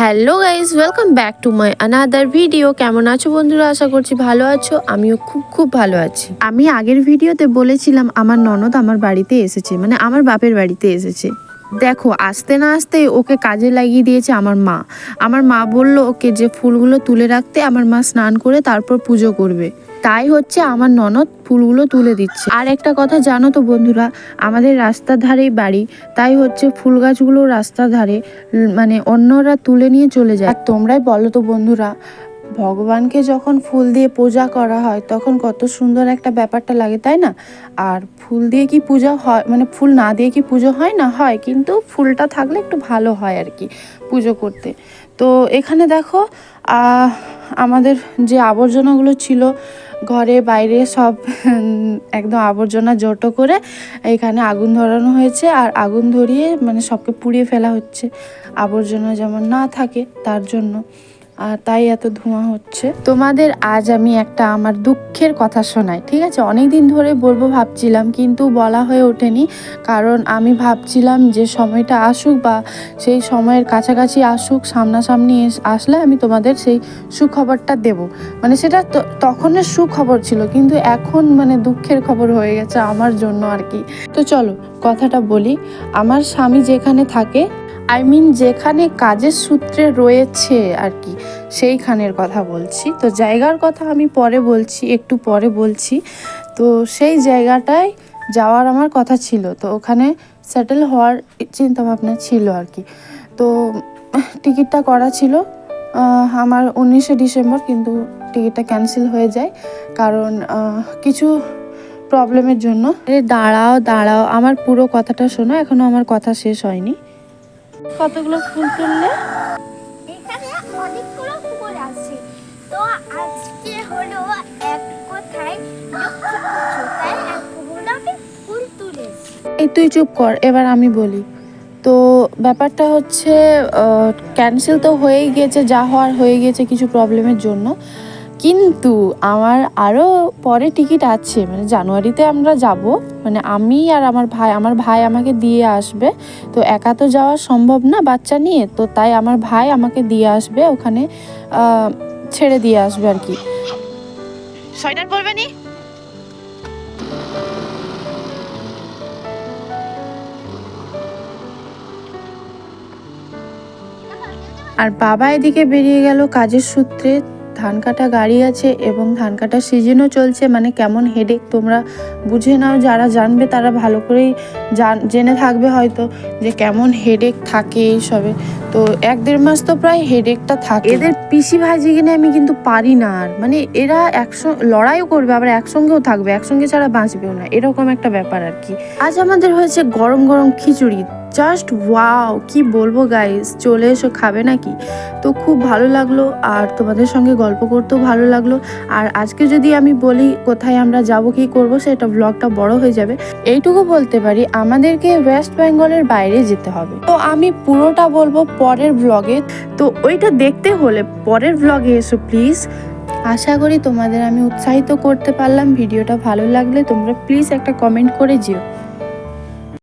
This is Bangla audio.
Hello guys welcome back to my another video কেমন আছো বন্ধুরা? আশা করছি ভালো আছো। আমিও খুব খুব ভালো আছি। আমি আগের ভিডিওতে বলেছিলাম আমার ননদ আমার বাড়িতে এসেছে মানে আমার বাপের বাড়িতে এসেছে। দেখো, আসতে না আসতে ওকে কাজে লাগিয়ে দিয়েছে আমার মা। আমার মা বলল, ওকে যে ফুলগুলো তুলে রাখতে, আমার মা স্নান করে তারপর পুজো করবে। তাই হচ্ছে আমার ননদ ফুলগুলো তুলে দিচ্ছে। আর একটা কথা জানো তো বন্ধুরা, আমাদের রাস্তার ধারেই বাড়ি, তাই হচ্ছে ফুল গাছগুলো রাস্তার ধারে মানে অন্যরা তুলে নিয়ে চলে যায়। আর তোমরাই বলো তো বন্ধুরা ভগবানকে যখন ফুল দিয়ে পূজা করা হয়, তখন কত সুন্দর একটা ব্যাপারটা লাগে, তাই না? আর ফুল দিয়ে কি পূজা হয় মানে ফুল না দিয়ে কি পুজো হয় না হয়, কিন্তু ফুলটা থাকলে একটু ভালো হয় আর কি পুজো করতে। তো এখানে দেখো আমাদের যে আবর্জনাগুলো ছিল, ঘরে, বাইরে সব একদম আবর্জনা জোটো করে এখানে আগুন ধরানো হয়েছে, আর আগুন ধরিয়ে মানে সবকে পুড়িয়ে ফেলা হচ্ছে। আবর্জনা যেমন না থাকে, তার জন্য। তাই এত ধোঁয়া হচ্ছে। তোমাদের আজ আমি একটা আমার দুঃখের কথা শোনাই, ঠিক আছে? অনেক দিন ধরে বলব ভাবছিলাম, কিন্তু বলা হয়ে ওঠেনি। কারণ আমি ভাবছিলাম যে সময়টা আসুক বা সেই সময়ের কাছাকাছি আসুক, সামনাসামনি আসলে আমি তোমাদের সেই সুখবরটা দেব। মানে সেটা তখনের সুখবর ছিল, কিন্তু এখন মানে দুঃখের খবর হয়ে গেছে আমার জন্য আর কি। তো চলো, কথাটা বলি। আমার স্বামী যেখানে থাকে আই মিন যেখানে কাজের সূত্রে রয়েছে আর কি, সেইখানের কথা বলছি। তো জায়গার কথা আমি পরে বলছি, একটু পরে বলছি। তো সেই জায়গাটায় যাওয়ার আমার কথা ছিল। তো ওখানে সেটেল হওয়ার চিন্তা ভাবনা ছিল আর কি। তো টিকিটটা করা ছিল। আমার উনিশে ডিসেম্বর কিন্তু টিকিটটা ক্যান্সেল হয়ে যায়। কারণ কিছু প্রবলেমের জন্য। দাঁড়াও দাঁড়াও, আমার পুরো কথাটা শোনো। এখনও আমার কথা শেষ হয়নি। কতগুলো ফুল তুললে? এখানে অনেকগুলো ফুল আছে। তো আজকে হলো এক কথায় তাই এতগুলো আমি ফুল তুলেছি। এই তুই চুপ কর এবার আমি বলি। তো ব্যাপারটা হচ্ছে ক্যান্সেল তো হয়েই গেছে যা হওয়ার হয়ে গেছে কিছু প্রবলেমের জন্য। কিন্তু আমার আরও পরে টিকিট আছে মানে জানুয়ারিতে আমরা যাব। মানে আমি আর আমার ভাই আমার ভাই আমাকে দিয়ে আসবে। তো একা তো যাওয়া সম্ভব না বাচ্চা নিয়ে তো তাই আমার ভাই আমাকে দিয়ে আসবে ওখানে ছেড়ে দিয়ে আসবে আর কি। সোয়েটার পরবে নি? আর বাবা এদিকে বেরিয়ে গেল কাজের সূত্রে। ধান কাটা গাড়ি আছে এবং ধান কাটার সিজনও চলছে মানে কেমন হেডেক তোমরা বুঝে নাও, যারা জানবে তারা ভালো করেই জান, জেনে থাকবে হয়তো যে কেমন হেডেক থাকে এইসবে তো এক দেড় মাস তো প্রায় হেডেকটা থাকে। এদের পিসি ভাজি কিনে আমি কিন্তু পারি না আর। মানে এরা একসঙ্গে লড়াইও করবে, আবার একসঙ্গেও থাকবে, একসঙ্গে ছাড়া বাঁচবেও না। এরকম একটা ব্যাপার আর কি। আজ আমাদের হয়েছে গরম গরম খিচুড়ি। জাস্ট ওয়াও কি বলব গাইস চলে এসো, খাবে নাকি? তো খুব ভালো লাগল, আর তোমাদের সঙ্গে গল্প করতেও ভালো লাগল। আর আজকে যদি আমি বলি কোথায় আমরা যাব, কি করব, সেটা ব্লগটা বড় হয়ে যাবে। এইটুকু বলতে পারি, আমাদেরকে ওয়েস্ট বেঙ্গলের বাইরে যেতে হবে। তো আমি পুরোটা বলব পরের ব্লগে তো ওইটা দেখতে হলে পরের ব্লগে এসো প্লিজ আশা করি তোমাদের আমি উৎসাহিত করতে পারলাম। ভিডিওটা ভালো লাগলে তোমরা প্লিজ একটা কমেন্ট করে যেও।